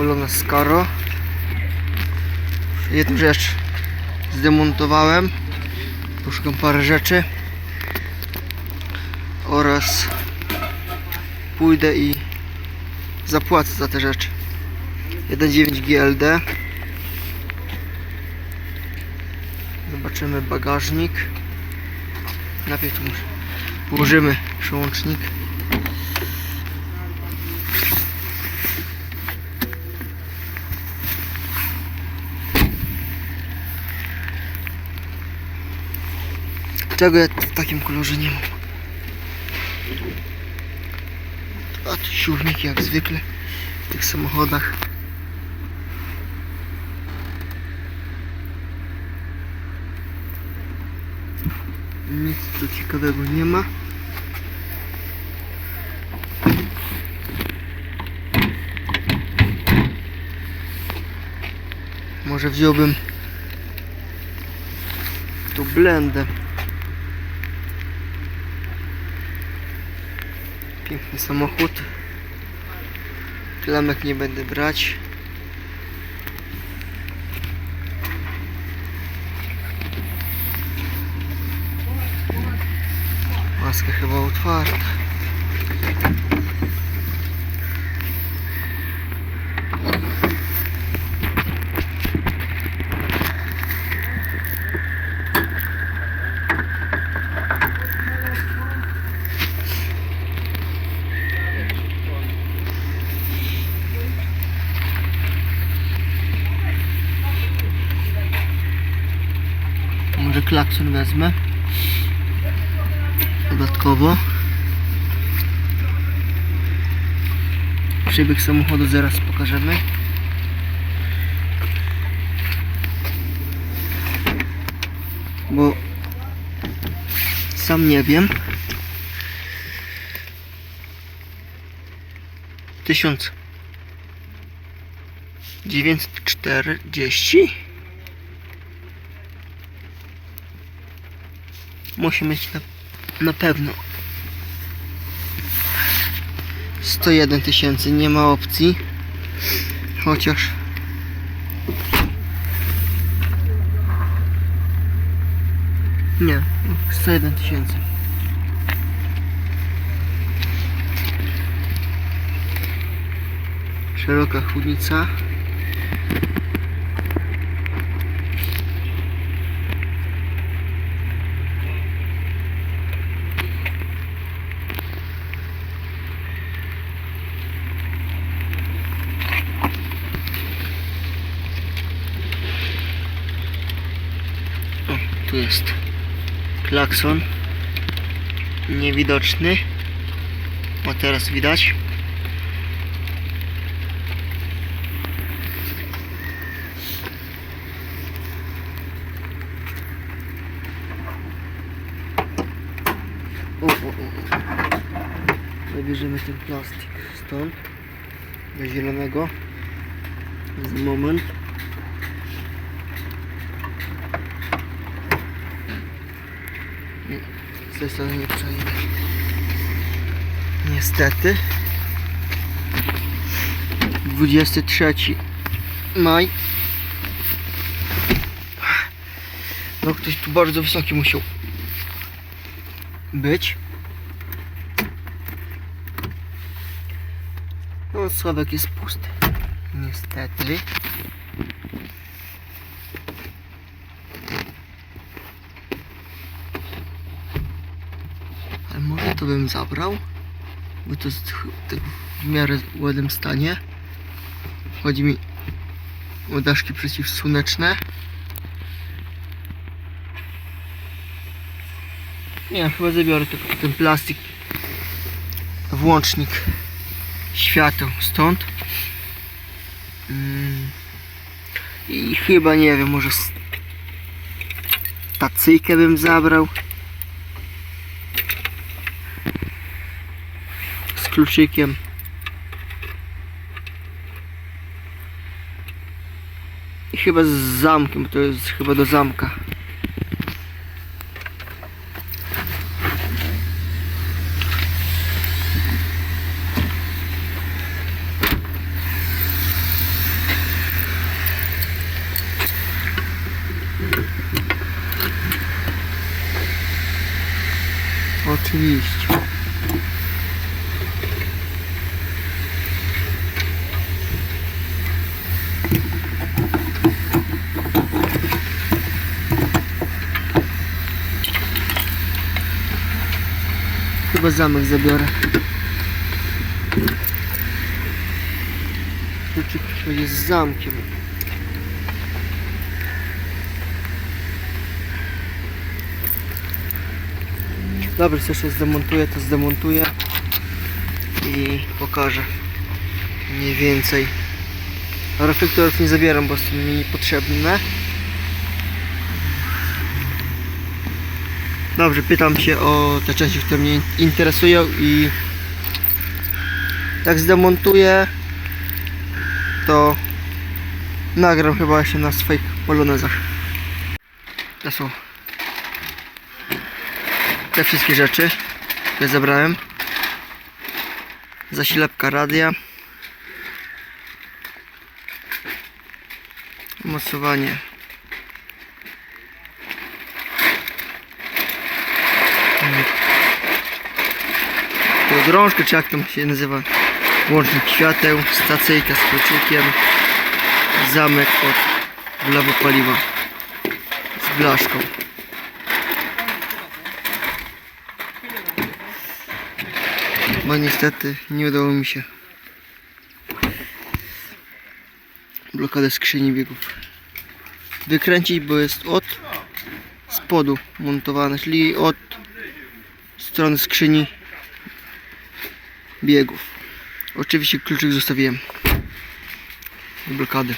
Polona Scaro. Jedną rzecz zdemontowałem. Poszukam parę rzeczy. Oraz pójdę i zapłacę za te rzeczy. 1.9 GLD. Zobaczymy bagażnik. Najpierw tu muszę. Położymy przełącznik. Czego ja w takim kolorze nie mam? A tu siówniki jak zwykle w tych samochodach. Nic tu ciekawego nie ma. Może wziąłbym tu blendę. Piękny samochód. Klamek nie będę brać. Maska chyba otwarta. Może klakson wezmę. Dodatkowo. Przebieg samochodu zaraz pokażemy. Bo sam nie wiem. 1940 Musi mieć na, na pewno 101 tysięcy, nie ma opcji. Chociaż nie, 101 tysięcy. Szeroka chłodnica. O, tu jest klakson. Niewidoczny. O, teraz widać. O, o, o. Zabierzemy ten plastik stąd. Do zielonego. Za moment. Z tej strony nie przejdę. Niestety. 23 maj. No ktoś tu bardzo wysoki musiał być. No sławek jest pusty. Niestety. Ale może to bym zabrał, bo to jest tak w miarę ładnym stanie. Chodzi mi o daszki przeciwsłoneczne. Nie, chyba zabiorę tylko ten plastik. Włącznik świateł stąd. Mm. I chyba nie wiem, może stacyjkę bym zabrał. kluczykiem. I chyba z zamkiem, to jest chyba do zamka. Oczywiście. Chyba zamek zabiorę. Kluczyk będzie z zamkiem. Dobrze, co jeszcze zdemontuję, to zdemontuję i pokażę mniej więcej. Reflektorów nie zabieram, bo są mi niepotrzebne. Dobrze, pytam się o te części, które mnie interesują i jak zdemontuję, to nagram chyba jeszcze na swoich polonezach. To są te wszystkie rzeczy, które zabrałem. Zasilewka radia. Mocowanie. Podrążkę, czy jak tam się nazywa. Łącznik świateł, stacyjka z kluczykiem. Zamek od wlewu paliwa. Z blaszką. Bo niestety nie udało mi się blokadę skrzyni biegów wykręcić, bo jest od spodu montowana, czyli od strony skrzyni biegów. Oczywiście kluczyk zostawiłem do blokady.